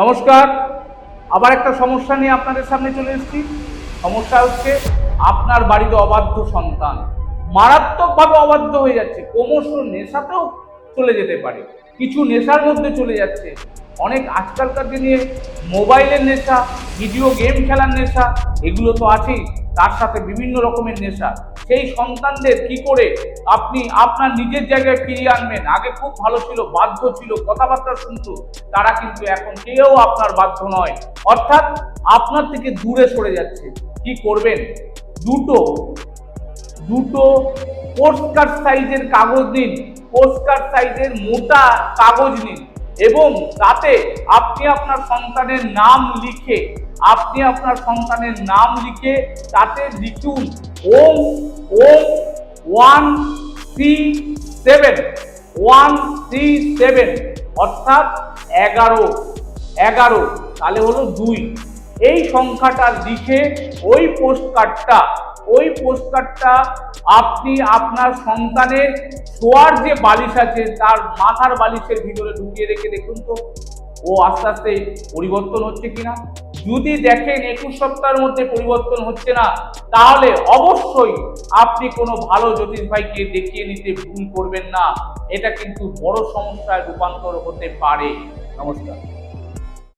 নমস্কার। আবার একটা সমস্যা নিয়ে আপনাদের সামনে চলে এসেছি। সমস্যা হচ্ছে আপনার বাড়িতে অবাধ্য সন্তান। মারাত্মকভাবে অবাধ্য হয়ে যাচ্ছে। ক্রমশ নেশাতেও চলে যেতে পারে। কিছু নেশার মধ্যে চলে যাচ্ছে। অনেক আজকালকার দিনে মোবাইলের নেশা, ভিডিও গেম খেলার নেশা, এগুলো তো আছেই। তার সাথে বিভিন্ন রকমের নেশা। সেই সন্তানদের কি করে আপনি আপনার নিজের জায়গায় ফিরিয়ে আনবেন? আগে খুব ভালো ছিল, বাধ্য ছিল, কথাবার্তা শুনতো। তারা কিন্তু এখন কেউ আপনার বাধ্য নয়। অর্থাৎ আপনার থেকে দূরে সরে যাচ্ছে। কি করবেন? দুটো দুটো পোস্টকার্ড সাইজের কাগজ নিন। পোস্টকার্ড সাইজের মোটা কাগজ নিন। এবং তাতে আপনি আপনার সন্তানের নাম লিখে, আপনি আপনার সন্তানের নাম লিখে তাতে লিখুন, ওম ওম one three seven one three seven অর্থাৎ এগারো এগারো, তাহলে হলো দুই। এই সংখ্যাটা লিখে ওই পোস্ট কার্ডটা ওই পোস্ট কার্ডটা আপনি আপনার সন্তানের শোয়ার যে বালিশ আছে, তার মাথার বালিশের ভিতরে ঢুকিয়ে রেখে দেখুন তো, ও আস্তে আস্তে পরিবর্তন হচ্ছে কিনা? যদি দেখেন একুশ সপ্তাহের মধ্যে পরিবর্তন হচ্ছে না, তাহলে অবশ্যই আপনি কোনো ভালো জ্যোতিষ ভাইকে দেখিয়ে নিতে ভুল করবেন না। এটা কিন্তু বড় সমস্যায় রূপান্তর হতে পারে। নমস্কার।